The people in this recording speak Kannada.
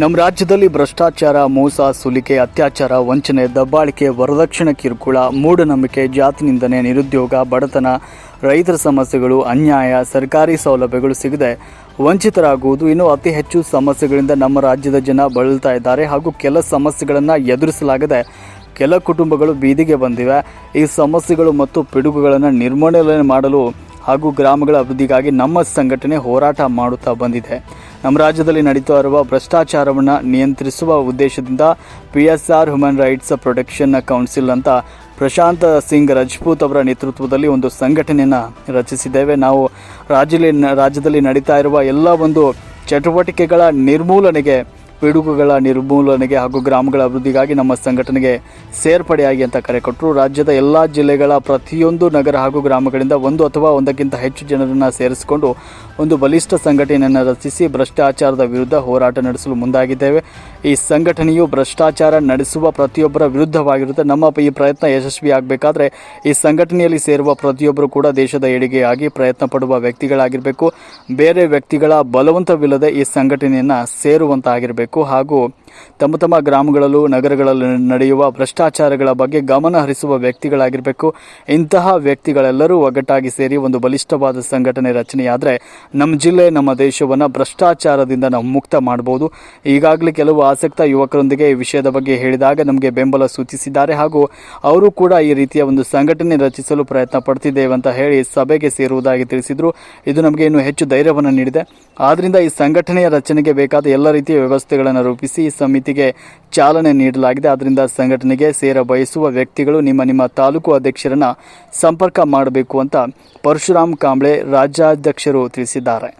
ನಮ್ಮ ರಾಜ್ಯದಲ್ಲಿ ಭ್ರಷ್ಟಾಚಾರ, ಮೋಸ, ಸುಲಿಕೆ, ಅತ್ಯಾಚಾರ, ವಂಚನೆ, ದಬ್ಬಾಳಿಕೆ, ವರದಕ್ಷಿಣೆ, ಕಿರುಕುಳ, ಮೂಢನಂಬಿಕೆ, ಜಾತಿ ನಿಂದನೆ, ನಿರುದ್ಯೋಗ, ಬಡತನ, ರೈತರ ಸಮಸ್ಯೆಗಳು, ಅನ್ಯಾಯ, ಸರ್ಕಾರಿ ಸೌಲಭ್ಯಗಳು ಸಿಗದೆ ವಂಚಿತರಾಗುವುದು ಇನ್ನು ಅತಿ ಹೆಚ್ಚು ಸಮಸ್ಯೆಗಳಿಂದ ನಮ್ಮ ರಾಜ್ಯದ ಜನ ಬಳಲ್ತಾ ಇದ್ದಾರೆ ಹಾಗೂ ಕೆಲ ಸಮಸ್ಯೆಗಳನ್ನು ಎದುರಿಸಲಾಗದೆ ಕೆಲ ಕುಟುಂಬಗಳು ಬೀದಿಗೆ ಬಂದಿವೆ. ಈ ಸಮಸ್ಯೆಗಳು ಮತ್ತು ಪಿಡುಗುಗಳನ್ನು ನಿರ್ಮೂಲನೆ ಮಾಡಲು ಹಾಗೂ ಗ್ರಾಮಗಳ ಅಭಿವೃದ್ಧಿಗಾಗಿ ನಮ್ಮ ಸಂಘಟನೆ ಹೋರಾಟ ಮಾಡುತ್ತಾ ಬಂದಿದೆ. ನಮ್ಮ ರಾಜ್ಯದಲ್ಲಿ ನಡೀತಾ ಇರುವ ಭ್ರಷ್ಟಾಚಾರವನ್ನು ನಿಯಂತ್ರಿಸುವ ಉದ್ದೇಶದಿಂದ P S R human rights protection council ಅಂತ ಪ್ರಶಾಂತ್ ಸಿಂಗ್ ರಜಪೂತ್ ಅವರ ನೇತೃತ್ವದಲ್ಲಿ ಒಂದು ಸಂಘಟನೆಯನ್ನು ರಚಿಸಿದ್ದೇವೆ. ನಾವು ರಾಜ್ಯದಲ್ಲಿ ರಾಜ್ಯದಲ್ಲಿ ನಡೀತಾ ಇರುವ ಎಲ್ಲ ಒಂದು ಚಟುವಟಿಕೆಗಳ ನಿರ್ಮೂಲನೆಗೆ ಪಿಡುಗುಗಳ ನಿರ್ಮೂಲನೆಗೆ ಹಾಗೂ ಗ್ರಾಮಗಳ ಅಭಿವೃದ್ಧಿಗಾಗಿ ನಮ್ಮ ಸಂಘಟನೆಗೆ ಸೇರ್ಪಡೆಯಾಗಿ ಅಂತ ಕರೆ ಕೊಟ್ಟರು ರಾಜ್ಯದ ಎಲ್ಲ ಜಿಲ್ಲೆಗಳ ಪ್ರತಿಯೊಂದು ನಗರ ಹಾಗೂ ಗ್ರಾಮಗಳಿಂದ ಒಂದು ಅಥವಾ ಒಂದಕ್ಕಿಂತ ಹೆಚ್ಚು ಜನರನ್ನು ಸೇರಿಸಿಕೊಂಡು ಒಂದು ಬಲಿಷ್ಠ ಸಂಘಟನೆಯನ್ನು ರಚಿಸಿ ಭ್ರಷ್ಟಾಚಾರದ ವಿರುದ್ಧ ಹೋರಾಟ ನಡೆಸಲು ಮುಂದಾಗಿದ್ದೇವೆ. ಈ ಸಂಘಟನೆಯು ಭ್ರಷ್ಟಾಚಾರ ನಡೆಸುವ ಪ್ರತಿಯೊಬ್ಬರ ವಿರುದ್ಧವಾಗಿರುತ್ತೆ. ನಮ್ಮ ಈ ಪ್ರಯತ್ನ ಯಶಸ್ವಿಯಾಗಬೇಕಾದ್ರೆ ಈ ಸಂಘಟನೆಯಲ್ಲಿ ಸೇರುವ ಪ್ರತಿಯೊಬ್ಬರು ಕೂಡ ದೇಶದ ಏಳಿಗೆಯಾಗಿ ಪ್ರಯತ್ನ ಪಡುವ ವ್ಯಕ್ತಿಗಳಾಗಿರಬೇಕು. ಬೇರೆ ವ್ಯಕ್ತಿಗಳ ಬಲವಂತವಿಲ್ಲದೆ ಈ ಸಂಘಟನೆಯನ್ನು ಸೇರುವಂತಾಗಿರಬೇಕು. ಹಾಗೂ ತಮ್ಮ ತಮ್ಮ ಗ್ರಾಮಗಳಲ್ಲೂ ನಗರಗಳಲ್ಲಿ ನಡೆಯುವ ಭ್ರಷ್ಟಾಚಾರಗಳ ಬಗ್ಗೆ ಗಮನ ಹರಿಸುವ ವ್ಯಕ್ತಿಗಳಾಗಿರಬೇಕು. ಇಂತಹ ವ್ಯಕ್ತಿಗಳೆಲ್ಲರೂ ಒಗ್ಗಟ್ಟಾಗಿ ಸೇರಿ ಒಂದು ಬಲಿಷ್ಠವಾದ ಸಂಘಟನೆ ರಚನೆಯಾದರೆ ನಮ್ಮ ಜಿಲ್ಲೆ, ನಮ್ಮ ದೇಶವನ್ನು ಭ್ರಷ್ಟಾಚಾರದಿಂದ ನಾವು ಮುಕ್ತ ಮಾಡಬಹುದು ಈಗಾಗಲೇ ಕೆಲವು ಆಸಕ್ತ ಯುವಕರೊಂದಿಗೆ ಈ ವಿಷಯದ ಬಗ್ಗೆ ಹೇಳಿದಾಗ ನಮಗೆ ಬೆಂಬಲ ಸೂಚಿಸಿದ್ದಾರೆ ಹಾಗೂ ಅವರು ಕೂಡ ಈ ರೀತಿಯ ಒಂದು ಸಂಘಟನೆ ರಚಿಸಲು ಪ್ರಯತ್ನ ಪಡ್ತಿದ್ದೇವೆ ಅಂತ ಹೇಳಿ ಸಭೆಗೆ ಸೇರುವುದಾಗಿ ತಿಳಿಸಿದ್ರು. ಇದು ನಮಗೆ ಇನ್ನೂ ಹೆಚ್ಚು ಧೈರ್ಯವನ್ನು ನೀಡಿದೆ. ಆದ್ರಿಂದ ಈ ಸಂಘಟನೆಯ ರಚನೆಗೆ ಬೇಕಾದ ಎಲ್ಲ ರೀತಿಯ ವ್ಯವಸ್ಥೆಗಳನ್ನು ರೂಪಿಸಿ ಈ ಸಮಿತಿಗೆ ಚಾಲನೆ ನೀಡಲಾಗಿದೆ. ಆದ್ದರಿಂದ ಸಂಘಟನೆಗೆ ಸೇರ ಬಯಸುವ ವ್ಯಕ್ತಿಗಳು ನಿಮ್ಮ ನಿಮ್ಮ ತಾಲೂಕು ಅಧ್ಯಕ್ಷರನ್ನ ಸಂಪರ್ಕ ಮಾಡಬೇಕು ಅಂತ ಪರಶುರಾಮ್ ಕಾಂಬ್ಳೆ ರಾಜ್ಯಾಧ್ಯಕ್ಷರು ತಿಳಿಸಿದ್ದಾರೆ.